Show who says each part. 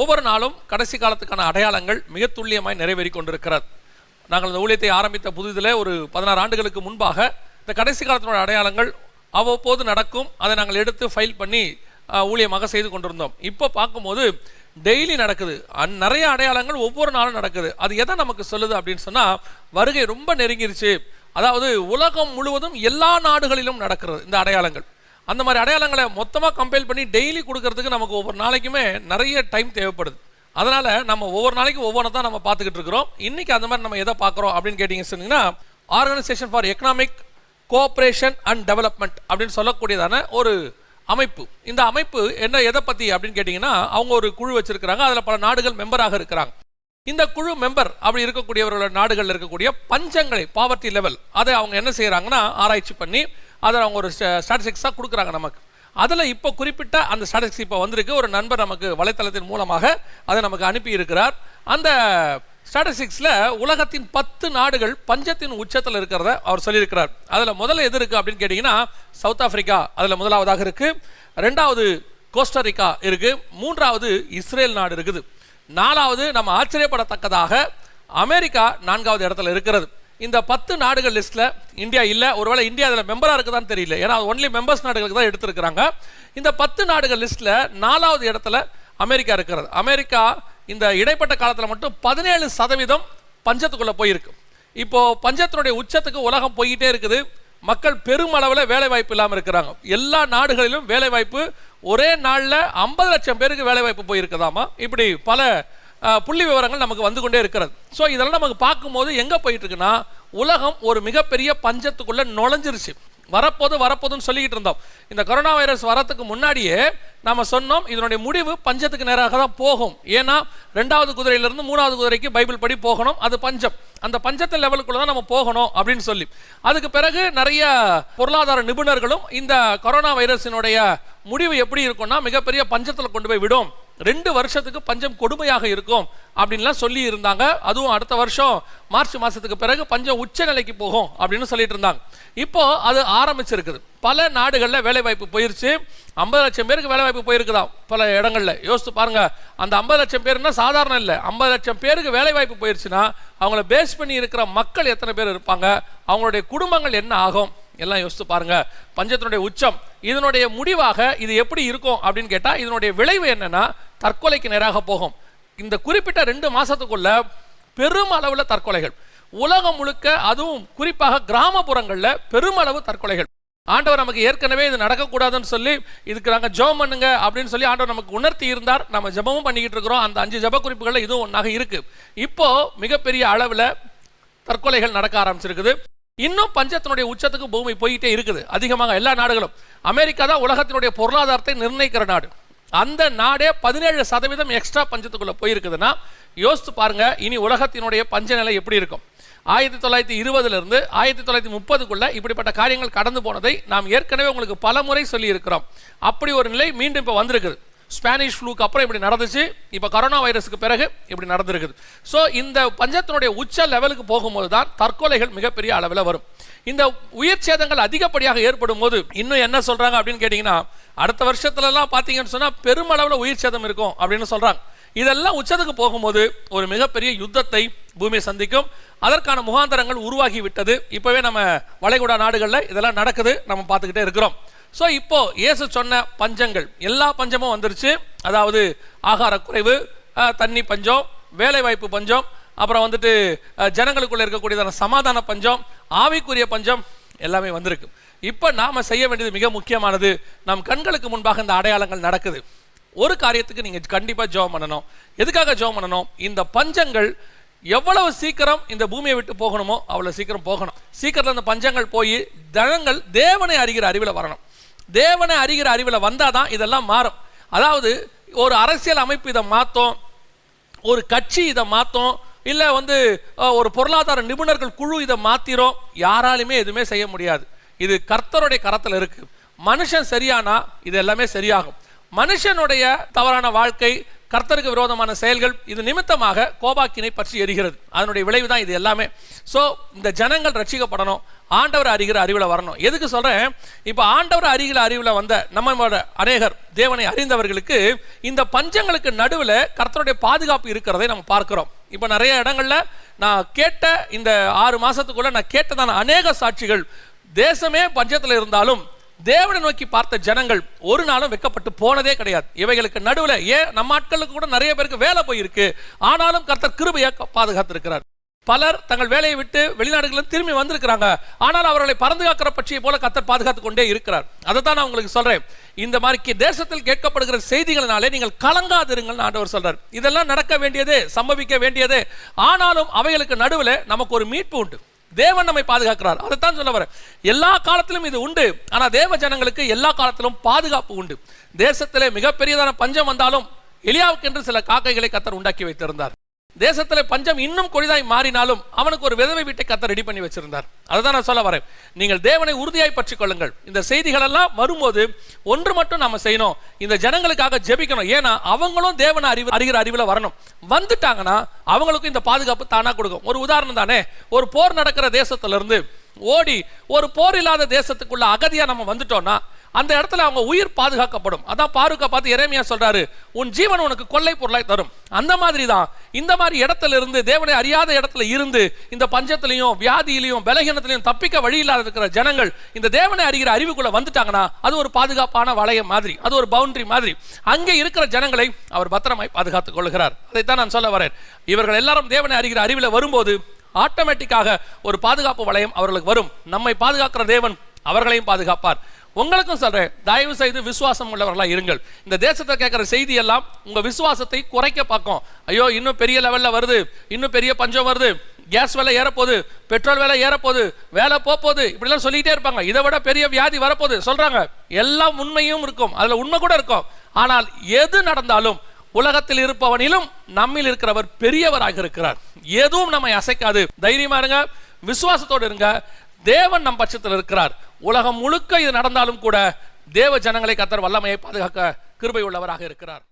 Speaker 1: ஒவ்வொரு நாளும் கடைசி காலத்துக்கான அடையாளங்கள் மிக துல்லியமாய் நிறைவேறி கொண்டிருக்கிறது. நாங்கள் இந்த ஊழியத்தை ஆரம்பித்த புதிதில் ஒரு பதினாறு ஆண்டுகளுக்கு முன்பாக இந்த கடைசி காலத்தினோட அடையாளங்கள் அவ்வப்போது நடக்கும். அதை நாங்கள் எடுத்து ஃபைல் பண்ணி ஊழியமாக செய்து கொண்டிருந்தோம். இப்போ பார்க்கும்போது டெய்லி நடக்குது. அந் நிறைய அடையாளங்கள் ஒவ்வொரு நாளும் நடக்குது. அது எதை நமக்கு சொல்லுது அப்படின்னு சொன்னால் வருகை ரொம்ப நெருங்கிருச்சு. அதாவது உலகம் முழுவதும் எல்லா நாடுகளிலும் நடக்கிறது இந்த அடையாளங்கள். அந்த மாதிரி அடையாளங்களை மொத்தமாக கம்பைல் பண்ணி டெய்லி கொடுக்கறதுக்கு நமக்கு ஒவ்வொரு நாளைக்குமே நிறைய டைம் தேவைப்படுது. அதனால் நம்ம ஒவ்வொரு நாளைக்கும் ஒவ்வொன்றா தான் நம்ம பார்த்துக்கிட்டு இருக்கிறோம். இன்றைக்கி அந்த மாதிரி நம்ம எதை பார்க்குறோம் அப்படின்னு கேட்டிங்க சொன்னீங்கன்னா organisation for economic cooperation and development அப்படின்னு சொல்லக்கூடியதான ஒரு அமைப்பு. இந்த அமைப்பு என்ன எதை பற்றி அப்படின்னு கேட்டிங்கன்னா அவங்க ஒரு குழு வச்சுருக்கிறாங்க. அதில் பல நாடுகள் மெம்பராக இருக்கிறாங்க. இந்த குழு மெம்பர் அப்படி இருக்கக்கூடியவர்களோட நாடுகளில் இருக்கக்கூடிய பஞ்சங்களை பாவர்ட்டி லெவல் அதை அவங்க என்ன செய்கிறாங்கன்னா ஆராய்ச்சி பண்ணி அதை அவங்க ஒரு ஸ்டாட்டிஸ்டிக்ஸாக கொடுக்குறாங்க நமக்கு. அதில் இப்போ குறிப்பிட்ட அந்த ஸ்டாட்டிஸ்டிக்ஸ் இப்போ வந்திருக்கு. ஒரு நண்பர் நமக்கு வலைத்தளத்தின் மூலமாக அதை நமக்கு அனுப்பி இருக்கிறார் அந்த ஸ்டாட்டிஸ்டிக்ஸில் உலகத்தின் பத்து நாடுகள் பஞ்சத்தின் உச்சத்தில் இருக்கிறத அவர் சொல்லியிருக்கிறார். அதில் முதல்ல எது இருக்குது அப்படின்னு கேட்டிங்கன்னா சவுத் ஆஃப்ரிக்கா அதில் முதலாவதாக இருக்குது ரெண்டாவது கோஸ்டரிக்கா இருக்குது மூன்றாவது இஸ்ரேல் நாடு இருக்குது. நாலாவது நம்ம ஆச்சரியப்படத்தக்கதாக அமெரிக்கா நான்காவது இடத்துல இருக்கிறது. இந்த பத்து நாடுகள் லிஸ்ட்ல இந்தியா இல்லை ஒருவேளை இந்தியா அதில் மெம்பராக இருக்குதான்னு தெரியல. ஏன்னா ஒன்லி மெம்பர்ஸ் நாடுகளுக்கு தான் எடுத்திருக்கிறாங்க. இந்த பத்து நாடுகள் லிஸ்ட்ல நாலாவது இடத்துல அமெரிக்கா இருக்கிறது. அமெரிக்கா இந்த இடைப்பட்ட காலத்தில் மட்டும் பதினேழு சதவீதம் பஞ்சத்துக்குள்ளே போயிருக்கு. இப்போ பஞ்சத்தினுடைய உச்சத்துக்கு உலகம் போய்கிட்டே இருக்குது. மக்கள் பெருமளவில் வேலை வாய்ப்பு இல்லாமல் இருக்கிறாங்க. எல்லா நாடுகளிலும் வேலை வாய்ப்பு ஒரே நாளில் ஐம்பது லட்சம் பேருக்கு வேலை வாய்ப்பு போயிருக்குதாமா? இப்படி பல புள்ளி விவரங்கள் நமக்கு வந்து கொண்டே இருக்கிறது. ஸோ இதெல்லாம் நமக்கு பார்க்கும்போது எங்கே போயிட்டுருக்குன்னா உலகம் ஒரு மிகப்பெரிய பஞ்சத்துக்குள்ளே நுழைஞ்சிருச்சு. வரப்போது வரப்போதுன்னு சொல்லிக்கிட்டு இருந்தோம். இந்த கொரோனா வைரஸ் வரத்துக்கு முன்னாடியே நம்ம சொன்னோம் இதனுடைய முடிவு பஞ்சத்துக்கு நேராக தான் போகும். ஏன்னா ரெண்டாவது குதிரையிலிருந்து மூணாவது குதிரைக்கு பைபிள் படி போகணும் அது பஞ்சம். அந்த பஞ்சத்தை லெவலுக்குள்ள தான் நம்ம போகணும் அப்படின்னு சொல்லி. அதுக்கு பிறகு நிறைய பொருளாதார நிபுணர்களும் இந்த கொரோனா வைரஸினுடைய முடிவு எப்படி இருக்கும்னா மிகப்பெரிய பஞ்சத்தில் கொண்டு போய் விடும். ரெண்டு வருஷத்துக்கு பஞ்சம் கொடுமையாக இருக்கும் அப்படின்லாம் சொல்லி இருந்தாங்க அதுவும் அடுத்த வருஷம் மார்ச் மாதத்துக்கு பிறகு பஞ்சம் உச்ச நிலைக்கு போகும் அப்படின்னு சொல்லிட்டு இருந்தாங்க. இப்போ அது ஆரம்பிச்சிருக்குது. பல நாடுகளில் வேலைவாய்ப்பு போயிருச்சு. ஐம்பது லட்சம் பேருக்கு வேலைவாய்ப்பு போயிருக்குதா பல இடங்களில். யோசித்து பாருங்க. அந்த ஐம்பது லட்சம் பேருன்னா சாதாரண இல்லை. ஐம்பது லட்சம் பேருக்கு வேலைவாய்ப்பு போயிருச்சுன்னா அவங்கள பேஸ் பண்ணி இருக்கிற மக்கள் எத்தனை பேர் இருப்பாங்க? அவங்களுடைய குடும்பங்கள் என்ன ஆகும்? எல்லாம் யோசித்து பாருங்க. பஞ்சத்தினுடைய உச்சம் இதனுடைய முடிவாக இது எப்படி இருக்கும் அப்படின்னு கேட்டா இதனுடைய விளைவு என்னன்னா தற்கொலைக்கு நேராக போகும். இந்த குறிப்பிட்ட ரெண்டு மாசத்துக்குள்ள பெருமளவுல தற்கொலைகள். உலகம் முழுக்க அதுவும் குறிப்பாக கிராமப்புறங்கள்ல பெருமளவு தற்கொலைகள். ஆண்டவர் நமக்கு ஏற்கனவே இது நடக்கக்கூடாதுன்னு சொல்லி இதுக்கு நாங்கள் ஜெபம் பண்ணுங்க அப்படின்னு சொல்லி ஆண்டவர் நமக்கு உணர்த்தி இருந்தார். நம்ம ஜெபமும் பண்ணிக்கிட்டு இருக்கிறோம். அந்த அஞ்சு ஜெப குறிப்புகளில் இதுவும் ஒன்றாக இருக்கு. இப்போ மிகப்பெரிய அளவில் தற்கொலைகள் நடக்க ஆரம்பிச்சிருக்குது. இன்னும் பஞ்சத்தினுடைய உச்சத்துக்கு பூமி போயிட்டே இருக்குது. அதிகமாக எல்லா நாடுகளும். அமெரிக்கா தான் உலகத்தினுடைய பொருளாதாரத்தை நிர்ணயிக்கிற நாடு. அந்த நாடே பதினேழு சதவீதம் எக்ஸ்ட்ரா பஞ்சத்துக்குள்ள போயிருக்குதுன்னா யோசித்து பாருங்க இனி உலகத்தினுடைய பஞ்ச நிலை எப்படி இருக்கும்? ஆயிரத்தி தொள்ளாயிரத்தி இருபதுலேருந்து ஆயிரத்தி தொள்ளாயிரத்தி முப்பதுக்குள்ள இப்படிப்பட்ட காரியங்கள் கடந்து போனதை நாம் ஏற்கனவே உங்களுக்கு பல முறை சொல்லியிருக்கிறோம். அப்படி ஒரு நிலை மீண்டும் இப்போ வந்திருக்குது. ஸ்பானிஷ் ஃப்ளூக்கு அப்புறம் இப்படி நடந்துச்சு. இப்போ கொரோனா வைரஸுக்கு பிறகு இப்படி நடந்திருக்குது. ஸோ இந்த பஞ்சத்தினுடைய உச்ச லெவலுக்கு போகும்போது தான் தற்கொலைகள் மிகப்பெரிய அளவில் வரும். இந்த உயிர் சேதங்கள் அதிகப்படியாக ஏற்படும் போது இன்னும் என்ன சொல்கிறாங்க அப்படின்னு கேட்டிங்கன்னா அடுத்த வருஷத்துலலாம் பார்த்தீங்கன்னு சொன்னால் பெருமளவில் உயிர் சேதம் இருக்கும் அப்படின்னு சொல்கிறாங்க இதெல்லாம் உச்சத்துக்கு போகும்போது ஒரு மிகப்பெரிய யுத்தத்தை பூமி சந்திக்கும். அதற்கான முகாந்தரங்கள் உருவாகி விட்டது. இப்போவே நம்ம வளைகுடா நாடுகளில் இதெல்லாம் நடக்குது. நம்ம பார்த்துக்கிட்டே இருக்கிறோம். ஸோ இப்போ இயேசு சொன்ன பஞ்சங்கள் எல்லா பஞ்சமும் வந்துருச்சு. அதாவது ஆகார குறைவு தண்ணி பஞ்சம் வேலைவாய்ப்பு பஞ்சம் அப்புறம் வந்துட்டு ஜனங்களுக்குள்ளே இருக்கக்கூடியதான சமாதான பஞ்சம் ஆவிக்குரிய பஞ்சம் எல்லாமே வந்திருக்கு. இப்போ நாம் செய்ய வேண்டியது மிக முக்கியமானது நம் கண்களுக்கு முன்பாக இந்த அடையாளங்கள் நடக்குது. ஒரு காரியத்துக்கு நீங்கள் கண்டிப்பாக ஜோம் பண்ணணும். எதுக்காக ஜோம் பண்ணணும்? இந்த பஞ்சங்கள் எவ்வளவு சீக்கிரம் இந்த பூமியை விட்டு போகணுமோ அவ்வளோ சீக்கிரம் போகணும். சீக்கிரத்தில் அந்த பஞ்சங்கள் போய் ஜனங்கள் தேவனை அறிகிற அறிவில் வரணும். தேவனை அறிகிற அறிவில் வந்தால் தான் இதெல்லாம் மாறும். அதாவது ஒரு அரசியல் அமைப்பு இதை மாற்றும் ஒரு கட்சி இதை மாற்றும் இல்லை வந்து ஒரு பொருளாதார நிபுணர்கள் குழு இதை மாத்திரும் யாராலுமே எதுவுமே செய்ய முடியாது. இது கர்த்தருடைய கரத்தில் இருக்குது மனுஷன் சரியானா இது எல்லாமே சரியாகும். மனுஷனுடைய தவறான வாழ்க்கை கர்த்தருக்கு விரோதமான செயல்கள் இது நிமித்தமாக கோபாக்கினை பற்றி எரிகிறது. அதனுடைய விளைவு தான் இது எல்லாமே. ஸோ இந்த ஜனங்கள் ரட்சிக்கப்படணும் ஆண்டவர் அறிகிற அறிவில் வரணும். எதுக்கு சொல்கிறேன் இப்போ ஆண்டவர் அறிகிற அறிவில் வந்த நம்மளோட அநேகர் தேவனை அறிந்தவர்களுக்கு இந்த பஞ்சங்களுக்கு நடுவில் கர்த்தருடைய பாதுகாப்பு இருக்கிறதை நம்ம பார்க்குறோம். இப்போ நிறைய இடங்களில் நான் கேட்ட இந்த ஆறு மாதத்துக்குள்ளே நான் கேட்டதான அநேக சாட்சிகள் தேசமே பஞ்சத்தில் இருந்தாலும் தேவனை நோக்கி பார்த்த ஜனங்கள் ஒரு நாளும் வெக்கப்பட்டு போனதே கிடையாது. இவைகளுக்கு நடுவில் ஏன்? நம்ம ஆட்களுக்கு கூட நிறைய பேருக்கு வேலை போயிருக்கு. ஆனாலும் கர்த்தர் கிருபையை பாதுகாத்திருக்கிறார். பலர் தங்கள் வேலையை விட்டு வெளிநாடுகளில் திரும்பி வந்திருக்கிறாங்க. ஆனால் அவர்களை பறந்து காக்கிற பட்சியை போல கத்தர் பாதுகாத்து கொண்டே இருக்கிறார். அதை தான் நான் உங்களுக்கு சொல்றேன். இந்த மாதிரி தேசத்தில் கேட்கப்படுகிற செய்திகளினாலே நீங்கள் கலங்காதிருங்கள் ஆண்டவர் சொல்றார். இதெல்லாம் நடக்க வேண்டியது சம்பவிக்க வேண்டியது. ஆனாலும் அவைகளுக்கு நடுவில் நமக்கு ஒரு மீட்பு உண்டு. தேவன் நம்மை பாதுகாக்கிறார். அதைத்தான் சொல்ல வர எல்லா காலத்திலும் இது உண்டு. ஆனா தேவ ஜனங்களுக்கு எல்லா காலத்திலும் பாதுகாப்பு உண்டு. தேசத்திலே மிகப்பெரியதான பஞ்சம் வந்தாலும் எலியாவுக்கென்று சில காக்கைகளை கத்தர் உண்டாக்கி வைத்திருந்தார். தேசத்தில் பஞ்சம் இன்னும் கொடிதாய் மாறினாலும் அவனுக்கு ஒரு விதவை வீட்டை கத்த ரெடி பண்ணி வச்சிருந்தார். அதுதான் நான் சொல்ல வரேன். நீங்கள் தேவனை உறுதியாய் பற்றி கொள்ளுங்கள் இந்த செய்திகளெல்லாம் வரும்போது ஒன்று மட்டும் நாம செய்யணும். இந்த ஜனங்களுக்காக ஜெபிக்கணும். ஏன்னா அவங்களும் தேவனை அறிவு அறிகிற அறிவில் வரணும். வந்துட்டாங்கன்னா அவங்களுக்கும் இந்த பாதுகாப்பு தானாக கொடுக்கும். ஒரு உதாரணம் தானே? ஒரு போர் நடக்கிற தேசத்திலிருந்து ஓடி ஒரு போர் இல்லாத தேசத்துக்குள்ள அகதியாக நம்ம வந்துட்டோம்னா அந்த இடத்துல அவங்க உயிர் பாதுகாக்கப்படும். அதான் பாருக்கா பார்த்து இறைமையா சொல்றாரு உன் ஜீவன் உனக்கு கொள்ளை பொருளாய் தரும். அந்த மாதிரி தான் இந்த மாதிரி இடத்துல இருந்து தேவனை அறியாத இடத்துல இருந்து இந்த பஞ்சத்திலையும் வியாதியிலையும் பலகீனத்திலையும் தப்பிக்க வழி இல்லாத இருக்கிற ஜனங்கள் இந்த தேவனை அறிகிற அறிவுக்குள்ள வந்துட்டாங்கன்னா அது ஒரு பாதுகாப்பான வளையம் மாதிரி அது ஒரு பவுண்டரி மாதிரி. அங்கே இருக்கிற ஜனங்களை அவர் பத்திரமாய் பாதுகாத்துக் கொள்கிறார். அதைத்தான் நான் சொல்ல வரேன். இவர்கள் எல்லாரும் தேவனை அறிகிற அறிவில் வரும்போது ஆட்டோமேட்டிக்காக ஒரு பாதுகாப்பு வளையம் அவர்களுக்கு வரும். நம்மை பாதுகாக்கிற தேவன் அவர்களையும் பாதுகாப்பார். உங்களுக்கும் சொல்கிறேன் தயவு செய்து விசுவாசம் உள்ளவர்களாக இருங்கள். இந்த தேசத்தை கேட்குற செய்தி எல்லாம் உங்கள் விசுவாசத்தை குறைக்க பார்க்கும். ஐயோ இன்னும் பெரிய லெவலில் வருது இன்னும் பெரிய பஞ்சம் வருது கேஸ் விலை ஏறப்போகுது பெட்ரோல் விலை ஏறப்போகுது வேலை போகுது இப்படிலாம் சொல்லிகிட்டே இருப்பாங்க. இதை விட பெரிய வியாதி வரப்போகுது. சொல்கிறாங்க எல்லாம் உண்மையும் இருக்கும் அதில் உண்மை கூட இருக்கும். ஆனால் எது நடந்தாலும் உலகத்தில் இருப்பவனிலும் நம்மில் இருக்கிறவர் பெரியவராக இருக்கிறார். எதுவும் நம்மை அசைக்காது. தைரியமா இருங்க விசுவாசத்தோடு இருங்க. தேவன் நம் பட்சத்தில் இருக்கிறார். உலகம் முழுக்க இது நடந்தாலும் கூட தேவ ஜனங்களை கத்தர் வல்லமையை பாதுகாக்க கிருபை உள்ளவராக இருக்கிறார்.